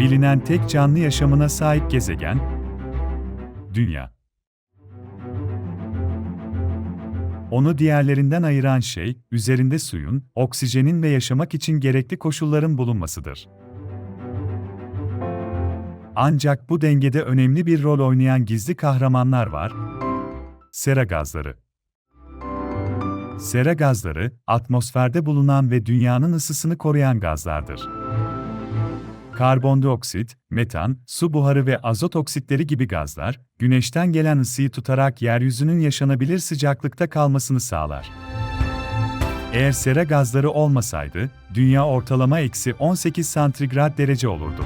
Bilinen tek canlı yaşamına sahip gezegen, Dünya. Onu diğerlerinden ayıran şey, üzerinde suyun, oksijenin ve yaşamak için gerekli koşulların bulunmasıdır. Ancak bu dengede önemli bir rol oynayan gizli kahramanlar var. Sera gazları. Sera gazları, atmosferde bulunan ve dünyanın ısısını koruyan gazlardır. Karbondioksit, metan, su buharı ve azot oksitleri gibi gazlar, güneşten gelen ısıyı tutarak yeryüzünün yaşanabilir sıcaklıkta kalmasını sağlar. Eğer sera gazları olmasaydı, dünya ortalama eksi 18 santigrat derece olurdu.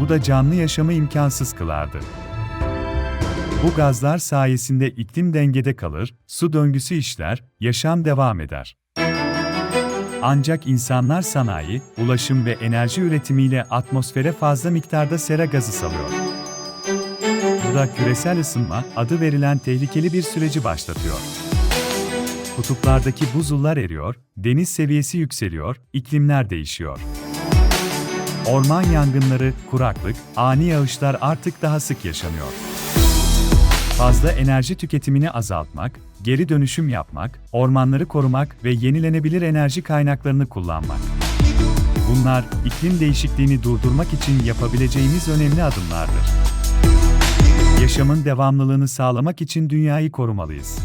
Bu da canlı yaşamı imkansız kılardı. Bu gazlar sayesinde iklim dengede kalır, su döngüsü işler, yaşam devam eder. Ancak insanlar sanayi, ulaşım ve enerji üretimiyle atmosfere fazla miktarda sera gazı salıyor. Bu da küresel ısınma adı verilen tehlikeli bir süreci başlatıyor. Kutuplardaki buzullar eriyor, deniz seviyesi yükseliyor, iklimler değişiyor. Orman yangınları, kuraklık, ani yağışlar artık daha sık yaşanıyor. Fazla enerji tüketimini azaltmak, geri dönüşüm yapmak, ormanları korumak ve yenilenebilir enerji kaynaklarını kullanmak. Bunlar iklim değişikliğini durdurmak için yapabileceğimiz önemli adımlardır. Yaşamın devamlılığını sağlamak için dünyayı korumalıyız.